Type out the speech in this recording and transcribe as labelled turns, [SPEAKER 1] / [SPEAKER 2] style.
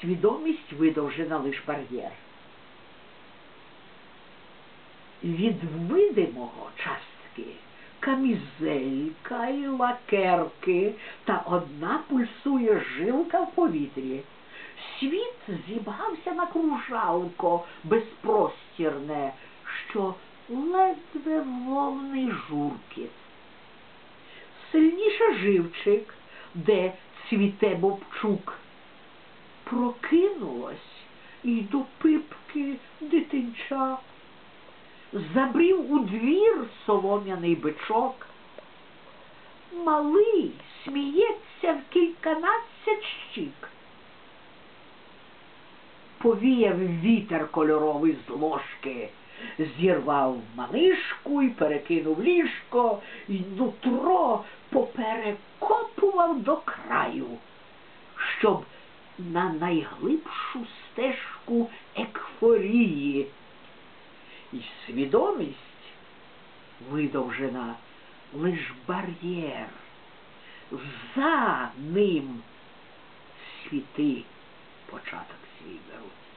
[SPEAKER 1] свідомість видовжена лиш бар'єр. Від видимого частки камізелька і лакерки та одна пульсує жилка в повітрі. Світ зібгався на кружалко безпростірне, що ледве вовний журкіт. Сильніше живчик, де цвіте бобчук, прокинулось і до пипки дитинча. Забрів у двір солом'яний бичок. Малий сміється в кільканадцять щік. Повіяв вітер кольоровий з ложки, зірвав малишку і перекинув ліжко, і нутро поперекопував до краю, щоб на найглибшу стежку екфорії. І свідомість видовжена лиш бар'єр. За ним світи початок свій беруть.